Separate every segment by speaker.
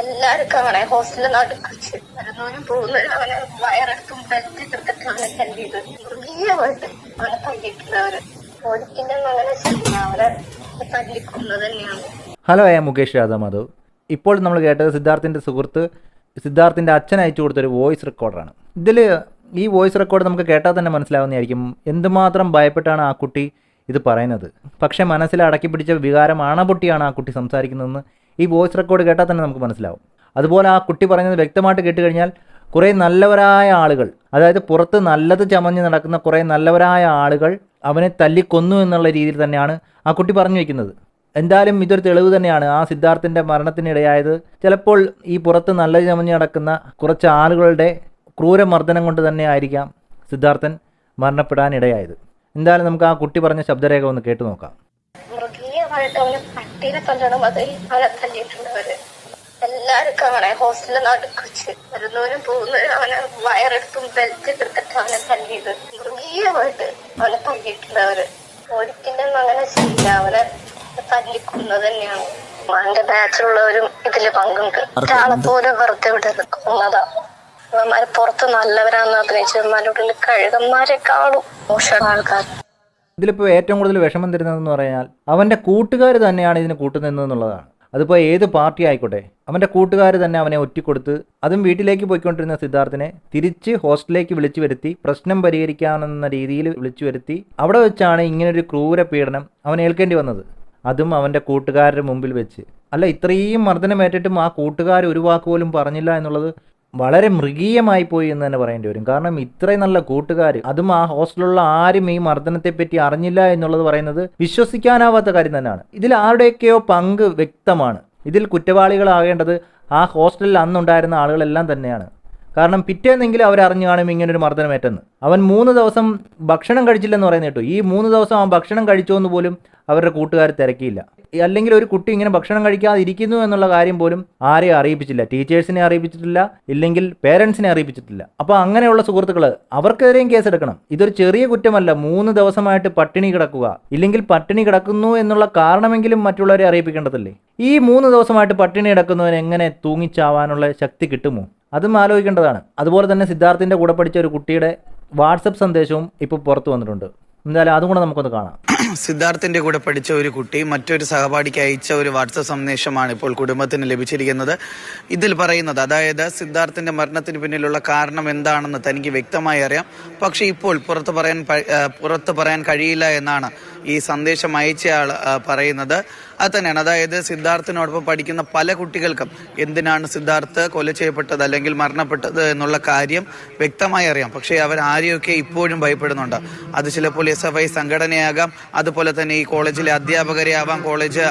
Speaker 1: എല്ലാവർക്കും അങ്ങനെ ഹോസ്റ്റലിൽ നടുക്കിച്ച് വരുന്നവനും പോകുന്നവരും അങ്ങനെ വയറെടുത്തും ബെൽറ്റ് എടുത്തിട്ട് അവനെ തല്ലിയത് മൃഗീയമായിട്ട് അവനെ തല്ലിയിട്ടുള്ളവര് ഒരിക്കലും അങ്ങനെ അവരെ തല്ലിക്കൊന്നത് തന്നെയാണ്.
Speaker 2: ഹലോ ഞാൻ മുകേഷ് രാധാ മാധവ് ഇപ്പോൾ നമ്മൾ കേട്ടത് സിദ്ധാർത്ഥിന്റെ സുഹൃത്ത് സിദ്ധാർത്ഥിന്റെ അച്ഛൻ അയച്ചു കൊടുത്തൊരു വോയിസ് റെക്കോർഡറാണ് ഇതിൽ ഈ വോയിസ് റെക്കോർഡ് നമുക്ക് കേട്ടാൽ തന്നെ മനസ്സിലാവുന്നതായിരിക്കും. എന്തുമാത്രം ഭയപ്പെട്ടാണ് ആ കുട്ടി ഇത് പറയുന്നത്? പക്ഷേ മനസ്സിൽ അടക്കി പിടിച്ച വികാരം അണപൊട്ടിയാണ് ആ കുട്ടി സംസാരിക്കുന്നതെന്ന് ഈ വോയിസ് റെക്കോർഡ് കേട്ടാൽ തന്നെ നമുക്ക് മനസ്സിലാവും. അതുപോലെ ആ കുട്ടി പറയുന്നത് വ്യക്തമായിട്ട് കേട്ട് കഴിഞ്ഞാൽ കുറേ നല്ലവരായ ആളുകൾ അതായത് പുറത്ത് നല്ലത് ചമഞ്ഞ് നടക്കുന്ന കുറേ നല്ലവരായ ആളുകൾ അവനെ തല്ലിക്കൊന്നു എന്നുള്ള രീതിയിൽ തന്നെയാണ് ആ കുട്ടി പറഞ്ഞു വയ്ക്കുന്നത് എന്തായാലും ഇതൊരു തെളിവ് തന്നെയാണ്. ആ സിദ്ധാർത്ഥിന്റെ മരണത്തിനിടയായത് ചിലപ്പോൾ ഈ പുറത്ത് നല്ലത് ചമഞ്ഞ് നടക്കുന്ന കുറച്ച് ആളുകളുടെ ക്രൂരമർദ്ദനം കൊണ്ട് തന്നെ ആയിരിക്കാം സിദ്ധാർത്ഥൻ മരണപ്പെടാനിടയായത് എന്തായാലും നമുക്ക് ആ കുട്ടി പറഞ്ഞ ശബ്ദരേഖ ഒന്ന് കേട്ടു നോക്കാം.
Speaker 1: അവനെ പട്ടീനെ തല്ലണം അവരെ അവനെ തല്ലിയിട്ടുള്ളവര് എല്ലാവർക്കും അങ്ങനെ ഹോസ്റ്റലിൽ നടുക്ക് വെച്ച് വരുന്നവരും പോകുന്നവരും അവനെ വയറെടുത്തും ബെൽറ്റ് എടുത്തിട്ട് അവനെ തല്ലിയത്. മൃഗീയമായിട്ട് അവനെ തല്ലിയിട്ടുള്ളവര് ഒരിക്കലും അങ്ങനെ ചെയ്യില്ല. അവനെ തല്ലിക്കുന്നത് തന്നെയാണ്. അവന്റെ ബാച്ചിലുള്ളവരും ഇതിൽ പങ്കുണ്ട്. ഒരാളെ പോലെ വെറുതെ വിടരുത്. കൊന്നതാ അവന്മാര് പുറത്ത് നല്ലവരാന്ന് അഭിനയിച്ചവന്മാരുടെ കഴുകന്മാരെ കാണും മോശം ആൾക്കാർ
Speaker 2: ഇതിലിപ്പോൾ ഏറ്റവും കൂടുതൽ വിഷമം തരുന്നതെന്ന് പറഞ്ഞാൽ അവന്റെ കൂട്ടുകാർ തന്നെയാണ് ഇതിന് കൂട്ടുനിന്നതെന്നുള്ളതാണ് അതിപ്പോൾ ഏത് പാർട്ടി ആയിക്കോട്ടെ അവന്റെ കൂട്ടുകാർ തന്നെ അവനെ ഒറ്റിക്കൊടുത്ത് അതും വീട്ടിലേക്ക് പോയിക്കൊണ്ടിരുന്ന സിദ്ധാർത്ഥിനെ തിരിച്ച് ഹോസ്റ്റലിലേക്ക് വിളിച്ചു വരുത്തി പ്രശ്നം പരിഹരിക്കാമെന്ന രീതിയിൽ വിളിച്ചു വരുത്തി അവിടെ വെച്ചാണ് ഇങ്ങനൊരു ക്രൂര പീഡനം അവൻ ഏൽക്കേണ്ടി വന്നത്. അതും അവന്റെ കൂട്ടുകാരുടെ മുമ്പിൽ വെച്ച്. അല്ല ഇത്രയും മർദ്ദനമേറ്റിട്ടും ആ കൂട്ടുകാർ ഒരു വാക്ക് പോലും പറഞ്ഞില്ല എന്നുള്ളത് വളരെ മൃഗീയമായി പോയി എന്ന് തന്നെ പറയേണ്ടി വരും. കാരണം ഇത്രയും നല്ല കൂട്ടുകാർ അതും ആ ഹോസ്റ്റലിലുള്ള ആരും ഈ മർദ്ദനത്തെ പറ്റി അറിഞ്ഞില്ല എന്നുള്ളത് പറയുന്നത് വിശ്വസിക്കാനാവാത്ത കാര്യം തന്നെയാണ്. ഇതിൽ ആരുടെയൊക്കെയോ പങ്ക് വ്യക്തമാണ്. ഇതിൽ കുറ്റവാളികളാകേണ്ടത് ആ ഹോസ്റ്റലിൽ അന്നുണ്ടായിരുന്ന ആളുകളെല്ലാം തന്നെയാണ്. കാരണം പിറ്റേന്നെങ്കിലും അവർ അറിഞ്ഞു കാണും ഇങ്ങനൊരു മർദ്ദനമേറ്റെന്ന്. അവൻ മൂന്ന് ദിവസം ഭക്ഷണം കഴിച്ചില്ലെന്ന് പറയുന്നത് കേട്ടു. ഈ മൂന്ന് ദിവസം അവൻ ഭക്ഷണം കഴിച്ചോ എന്ന് പോലും അവരുടെ കൂട്ടുകാർ തിരക്കിയില്ല. അല്ലെങ്കിൽ ഒരു കുട്ടി ഇങ്ങനെ ഭക്ഷണം കഴിക്കാതെ ഇരിക്കുന്നു എന്നുള്ള കാര്യം പോലും ആരെയും അറിയിപ്പിച്ചില്ല. ടീച്ചേഴ്സിനെ അറിയിപ്പിച്ചിട്ടില്ല ഇല്ലെങ്കിൽ പേരൻസിനെ അറിയിപ്പിച്ചിട്ടില്ല. അപ്പോൾ അങ്ങനെയുള്ള സുഹൃത്തുക്കൾ അവർക്കെതിരെയും കേസെടുക്കണം. ഇതൊരു ചെറിയ കുറ്റമല്ല. മൂന്ന് ദിവസമായിട്ട് പട്ടിണി കിടക്കുക. ഇല്ലെങ്കിൽ പട്ടിണി കിടക്കുന്നു എന്നുള്ള കാരണമെങ്കിലും മറ്റുള്ളവരെ അറിയിപ്പിക്കേണ്ടതല്ലേ? ഈ മൂന്ന് ദിവസമായിട്ട് പട്ടിണി കിടക്കുന്നവന് എങ്ങനെ തൂങ്ങിച്ചാവാനുള്ള ശക്തി കിട്ടുമോ? അതും ആലോചിക്കേണ്ടതാണ്. അതുപോലെ തന്നെ സിദ്ധാർത്ഥിന്റെ കൂടെ പഠിച്ച ഒരു കുട്ടിയുടെ വാട്സപ്പ് സന്ദേശവും ഇപ്പോൾ പുറത്തു വന്നിട്ടുണ്ട്. എന്തായാലും അതും കൂടെ നമുക്കൊന്ന് കാണാം.
Speaker 3: സിദ്ധാർത്ഥിന്റെ കൂടെ പഠിച്ച ഒരു കുട്ടി മറ്റൊരു സഹപാഠിക്ക് അയച്ച ഒരു വാട്സപ്പ് സന്ദേശമാണ് ഇപ്പോൾ കുടുംബത്തിന് ലഭിച്ചിരിക്കുന്നത്. ഇതിൽ പറയുന്നത് അതായത് സിദ്ധാർത്ഥിന്റെ മരണത്തിന് പിന്നിലുള്ള കാരണം എന്താണെന്ന് തനിക്ക് വ്യക്തമായി അറിയാം. പക്ഷേ ഇപ്പോൾ പുറത്തു പറയാൻ പുറത്തു പറയാൻ കഴിയില്ല എന്നാണ് ഈ സന്ദേശം അയച്ചയാൾ പറയുന്നത്. അത് തന്നെയാണ് അതായത് സിദ്ധാർത്ഥിനോടൊപ്പം പഠിക്കുന്ന പല കുട്ടികൾക്കും എന്തിനാണ് സിദ്ധാർത്ഥ് കൊല ചെയ്യപ്പെട്ടത് അല്ലെങ്കിൽ മരണപ്പെട്ടത് എന്നുള്ള കാര്യം വ്യക്തമായി അറിയാം. പക്ഷേ അവർ ആരെയൊക്കെ ഇപ്പോഴും ഭയപ്പെടുന്നുണ്ട്. അത് ചിലപ്പോൾ എസ് എഫ് ഐ സംഘടനയാകാം. അതുപോലെ തന്നെ ഈ കോളേജിലെ അധ്യാപകരെ ആവാം കോളേജ്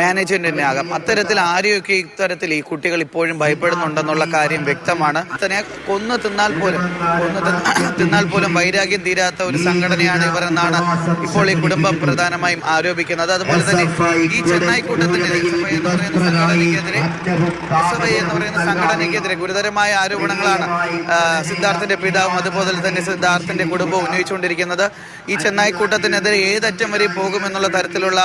Speaker 3: മാനേജ്മെന്റിനെ ആകാം. അത്തരത്തിൽ ആരെയൊക്കെ ഇത്തരത്തിൽ ഈ കുട്ടികൾ ഇപ്പോഴും ഭയപ്പെടുന്നുണ്ടെന്നുള്ള കാര്യം വ്യക്തമാണ്. തന്നെ കൊന്നു തിന്നാൽ പോലും കൊന്നു തിന്നാൽ പോലും വൈരാഗ്യം തീരാത്ത ഒരു സംഘടനയാണ് ഇവർ എന്നാണ് ഇപ്പോൾ ഈ കുടുംബം പ്രധാനമായും ആരോപിക്കുന്നത്. അതുപോലെ തന്നെ ഈ ചെന്നൈ കൂട്ടത്തിന്റെ SFI എന്ന് പറയുന്ന സംഘടനയ്ക്കെതിരെ SFI എന്ന് പറയുന്ന സംഘടനയ്ക്കെതിരെ ഗുരുതരമായ ആരോപണങ്ങളാണ് സിദ്ധാർത്ഥിന്റെ പിതാവും അതുപോലെ തന്നെ സിദ്ധാർത്ഥിന്റെ കുടുംബവും ഉന്നയിച്ചുകൊണ്ടിരിക്കുന്നത്. ഈ ചെന്നൈ കൂട്ടത്തിനെതിരെ ഏതറ്റം വരെ പോകുമെന്നുള്ള തരത്തിലുള്ള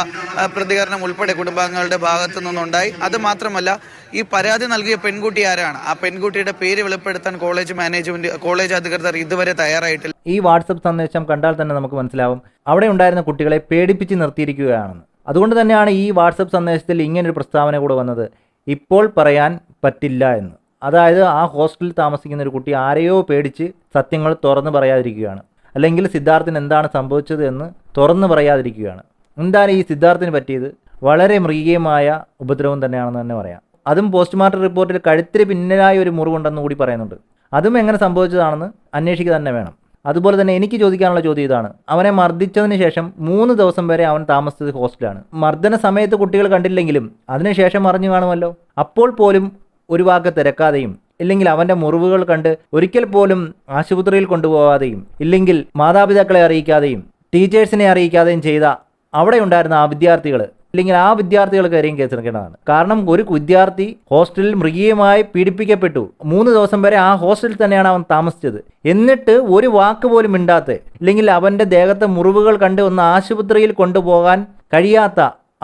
Speaker 3: പ്രതികരണം ഉൾപ്പെടെ കുടുംബാംഗങ്ങളുടെ ഭാഗത്തു നിന്നുണ്ടായി. അത് മാത്രമല്ല ഈ പരാതി നൽകിയ പെൺകുട്ടി ആരാണ്? ആ പെൺകുട്ടിയുടെ പേര് വെളിപ്പെടുത്താൻ കോളേജ് മാനേജ്മെന്റ് കോളേജ് അധികൃതർ ഇതുവരെ തയ്യാറായിട്ടില്ല.
Speaker 2: ഈ വാട്സപ്പ് സന്ദേശം കണ്ടാൽ തന്നെ നമുക്ക് മനസ്സിലാവും. അവിടെ ഉണ്ടായിരുന്ന കുട്ടികളെ പേടിപ്പിച്ച് നിർത്തിയിരിക്കുകയാണെന്ന്. അതുകൊണ്ട് തന്നെയാണ് ഈ വാട്സപ്പ് സന്ദേശത്തിൽ ഇങ്ങനൊരു പ്രസ്താവന കൂടെ വന്നത്. ഇപ്പോൾ പറയാൻ പറ്റില്ല എന്ന്. അതായത് ആ ഹോസ്റ്റലിൽ താമസിക്കുന്ന ഒരു കുട്ടി ആരെയോ പേടിച്ച് സത്യങ്ങൾ തുറന്നു പറയാതിരിക്കുകയാണ്. അല്ലെങ്കിൽ സിദ്ധാർത്ഥിന് എന്താണ് സംഭവിച്ചത് എന്ന് തുറന്നു പറയാതിരിക്കുകയാണ്. എന്താണ് ഈ സിദ്ധാർത്ഥിന് പറ്റിയത്? വളരെ മൃഗീയമായ ഉപദ്രവം തന്നെയാണെന്ന് തന്നെ പറയാം. അതും പോസ്റ്റ്മോർട്ടം റിപ്പോർട്ടിൽ കഴുത്തിന് പിന്നിലായ ഒരു മുറിവുണ്ടെന്ന് കൂടി പറയുന്നുണ്ട്. അതും എങ്ങനെ സംഭവിച്ചതാണെന്ന് അന്വേഷിക്കുക തന്നെ വേണം. അതുപോലെ തന്നെ എനിക്ക് ചോദിക്കാനുള്ള ചോദ്യം ഇതാണ്. അവനെ മർദ്ദിച്ചതിന് ശേഷം മൂന്ന് ദിവസം വരെ അവൻ താമസിച്ചത് ഹോസ്റ്റലാണ് മർദ്ദന സമയത്ത് കുട്ടികൾ കണ്ടില്ലെങ്കിലും അതിനുശേഷം അറിഞ്ഞു കാണുമല്ലോ. അപ്പോൾ പോലും ഒരു വാക്ക് തിരക്കാതെയും ഇല്ലെങ്കിൽ അവന്റെ മുറിവുകൾ കണ്ട് ഒരിക്കൽ പോലും ആശുപത്രിയിൽ കൊണ്ടുപോകാതെയും ഇല്ലെങ്കിൽ മാതാപിതാക്കളെ അറിയിക്കാതെയും ടീച്ചേഴ്സിനെ അറിയിക്കാതെയും ചെയ്ത അവിടെ ഉണ്ടായിരുന്ന ആ വിദ്യാർത്ഥികൾ ഇല്ലെങ്കിൽ ആ വിദ്യാർത്ഥികൾക്കെതിരെയും കേസെടുക്കേണ്ടതാണ്. കാരണം ഒരു വിദ്യാർത്ഥി ഹോസ്റ്റലിൽ മൃഗീയമായി പീഡിപ്പിക്കപ്പെട്ടു. മൂന്ന് ദിവസം വരെ ആ ഹോസ്റ്റലിൽ തന്നെയാണ് അവൻ താമസിച്ചത്. എന്നിട്ട് ഒരു വാക്ക് പോലും മിണ്ടാത്ത ഇല്ലെങ്കിൽ അവന്റെ ദേഹത്തെ മുറിവുകൾ കണ്ട് ഒന്ന് ആശുപത്രിയിൽ കൊണ്ടുപോകാൻ കഴിയാത്ത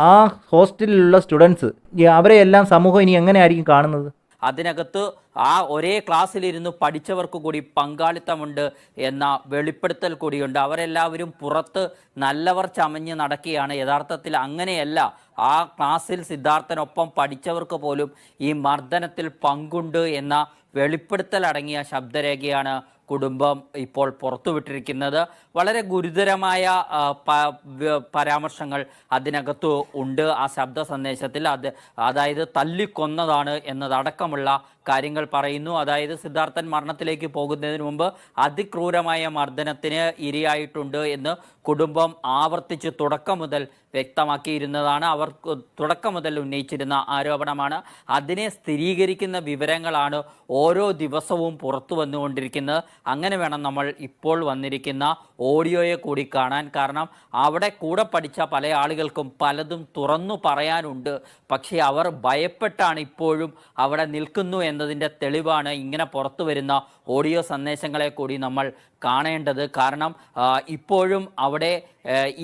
Speaker 2: ആ ഹോസ്റ്റലിലുള്ള സ്റ്റുഡൻസ് അവരെയെല്ലാം സമൂഹം ഇനി എങ്ങനെയായിരിക്കും കാണുന്നത്?
Speaker 4: അതിനകത്ത് ആ ഒരേ ക്ലാസ്സിലിരുന്ന് പഠിച്ചവർക്ക് കൂടി പങ്കാളിത്തമുണ്ട് എന്ന വെളിപ്പെടുത്തൽ കൂടിയുണ്ട്. അവരെല്ലാവരും പുറത്ത് നല്ലവർ ചമഞ്ഞ് നടക്കുകയാണ്. യഥാർത്ഥത്തിൽ അങ്ങനെയല്ല. ആ ക്ലാസ്സിൽ സിദ്ധാർത്ഥനൊപ്പം പഠിച്ചവർക്ക് പോലും ഈ മർദ്ദനത്തിൽ പങ്കുണ്ട് എന്ന വെളിപ്പെടുത്തൽ അടങ്ങിയ ശബ്ദരേഖയാണ് കുടുംബം ഇപ്പോൾ പുറത്തുവിട്ടിരിക്കുന്നത്. വളരെ ഗുരുതരമായ പരാമർശങ്ങൾ അതിനകത്ത് ഉണ്ട്. ആ ശബ്ദ സന്ദേശത്തിൽ അത് അതായത് തല്ലിക്കൊന്നതാണ് എന്നതടക്കമുള്ള കാര്യങ്ങൾ പറയുന്നു. അതായത് സിദ്ധാർത്ഥൻ മരണത്തിലേക്ക് പോകുന്നതിന് മുമ്പ് അതിക്രൂരമായ മർദ്ദനത്തിന് ഇരയായിട്ടുണ്ട് എന്ന് കുടുംബം ആവർത്തിച്ച് തുടക്കം മുതൽ വ്യക്തമാക്കിയിരുന്നതാണ്. അവർ തുടക്കം മുതൽ ഉന്നയിച്ചിരുന്ന ആരോപണമാണ്. അതിനെ സ്ഥിരീകരിക്കുന്ന വിവരങ്ങളാണ് ഓരോ ദിവസവും പുറത്തു വന്നുകൊണ്ടിരിക്കുന്നത്. അങ്ങനെ വേണം നമ്മൾ ഇപ്പോൾ വന്നിരിക്കുന്ന ഓഡിയോയെ കൂടി കാണാൻ. കാരണം അവിടെ കൂടെ പഠിച്ച പല ആളുകൾക്കും പലതും തുറന്നു പറയാനുണ്ട്. പക്ഷേ അവർ ഭയപ്പെട്ടാണ് ഇപ്പോഴും അവിടെ നിൽക്കുന്നു എന്നതിന്റെ തെളിവാണ് ഇങ്ങനെ പുറത്തു വരുന്ന ഓഡിയോ സന്ദേശങ്ങളെ കൂടി നമ്മൾ കാണേണ്ടത്. കാരണം ഇപ്പോഴും അവിടെ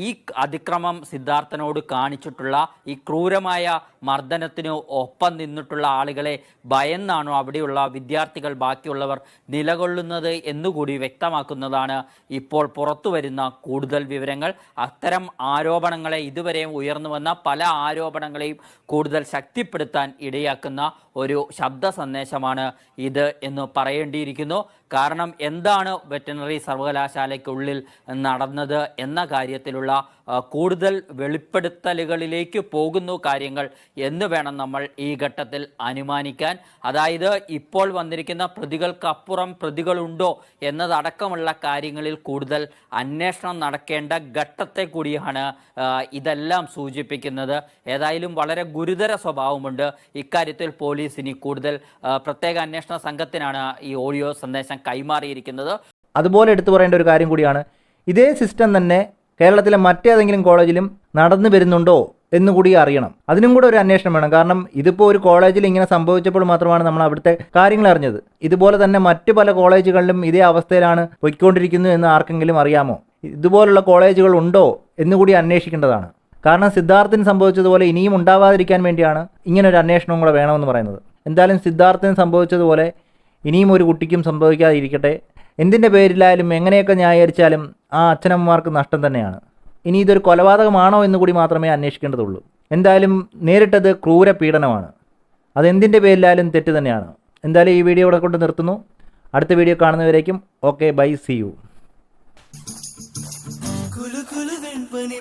Speaker 4: ഈ അതിക്രമം സിദ്ധാർത്ഥനോട് കാണിച്ചിട്ടുള്ള ഈ ക്രൂരമായ മർദ്ദനത്തിനു ഒപ്പം നിന്നിട്ടുള്ള ആളുകളെ ഭയന്നാണോ അവിടെയുള്ള വിദ്യാർത്ഥികൾ ബാക്കിയുള്ളവർ നിലകൊള്ളുന്നത് എന്നുകൂടി വ്യക്തമാക്കുന്നതാണ് ഇപ്പോൾ പുറത്തുവരുന്ന കൂടുതൽ വിവരങ്ങൾ. അത്തരം ആരോപണങ്ങളെ ഇതുവരെയും ഉയർന്നു വന്ന പല ആരോപണങ്ങളെയും കൂടുതൽ ശക്തിപ്പെടുത്താൻ ഇടയാക്കുന്ന ഒരു ശബ്ദ സന്ദേശമാണ് ഇത് എന്ന് പറയേണ്ടിയിരിക്കുന്നു. കാരണം എന്താണ് വെറ്റിനറി സർവകലാശാലയ്ക്കുള്ളിൽ നടന്നത് എന്ന കാര്യത്തിലുള്ള കൂടുതൽ വെളിപ്പെടുത്തലുകളിലേക്ക് പോകുന്നു കാര്യങ്ങൾ എന്ന് വേണം നമ്മൾ ഈ ഘട്ടത്തിൽ അനുമാനിക്കാൻ. അതായത് ഇപ്പോൾ വന്നിരിക്കുന്ന പ്രതികൾക്കപ്പുറം പ്രതികളുണ്ടോ എന്നതടക്കമുള്ള കാര്യങ്ങളിൽ കൂടുതൽ അന്വേഷണം നടക്കേണ്ട ഘട്ടത്തെ കൂടിയാണ് ഇതെല്ലാം സൂചിപ്പിക്കുന്നത്. ഏതായാലും വളരെ ഗുരുതര സ്വഭാവമുണ്ട്. ഇക്കാര്യത്തിൽ പോലീസ് ഇനി കൂടുതൽ പ്രത്യേക അന്വേഷണ സംഘത്തിനാണ് ഈ ഓഡിയോ സന്ദേശം കൈമാറിയിരിക്കുന്നത്.
Speaker 2: അതുപോലെ എടുത്തു പറയേണ്ട ഒരു കാര്യം കൂടിയാണ്. ഇതേ സിസ്റ്റം തന്നെ കേരളത്തിലെ മറ്റേതെങ്കിലും കോളേജിലും നടന്നു വരുന്നുണ്ടോ എന്ന് കൂടി അറിയണം. അതിനും കൂടെ ഒരു അന്വേഷണം വേണം. കാരണം ഇതിപ്പോൾ ഒരു കോളേജിൽ ഇങ്ങനെ സംഭവിച്ചപ്പോൾ മാത്രമാണ് നമ്മൾ അവിടുത്തെ കാര്യങ്ങൾ അറിഞ്ഞത്. ഇതുപോലെ തന്നെ മറ്റു പല കോളേജുകളിലും ഇതേ അവസ്ഥയിലാണ് പൊയ്ക്കൊണ്ടിരിക്കുന്നു എന്ന് ആർക്കെങ്കിലും അറിയാമോ? ഇതുപോലുള്ള കോളേജുകൾ ഉണ്ടോ എന്നുകൂടി അന്വേഷിക്കേണ്ടതാണ്. കാരണം സിദ്ധാർത്ഥിന് സംഭവിച്ചതുപോലെ ഇനിയും ഉണ്ടാവാതിരിക്കാൻ വേണ്ടിയാണ് ഇങ്ങനൊരു ഒരു അന്വേഷണം കൂടെ വേണമെന്ന് പറയുന്നത്. എന്തായാലും സിദ്ധാർത്ഥിന് സംഭവിച്ചതുപോലെ ഇനിയും ഒരു കുട്ടിക്കും സംഭവിക്കാതിരിക്കട്ടെ. എന്തിന്റെ പേരിലായാലും എങ്ങനെയൊക്കെ ന്യായീകരിച്ചാലും ആ അച്ഛനമ്മമാർക്ക് നഷ്ടം തന്നെയാണ്. ഇനി ഇതൊരു കൊലപാതകമാണോ എന്ന് കൂടി മാത്രമേ അന്വേഷിക്കേണ്ടതുള്ളൂ. എന്തായാലും നേരിട്ടത് ക്രൂര പീഡനമാണ്. അതെന്തിന്റെ പേരിലായാലും തെറ്റ് തന്നെയാണ്. എന്തായാലും ഈ വീഡിയോ ഇവിടെ കൊണ്ട് നിർത്തുന്നു. അടുത്ത വീഡിയോ കാണുന്നവരേക്കും ഓക്കെ ബൈ സി യു.
Speaker 5: കുലു കുലു വെൺപനി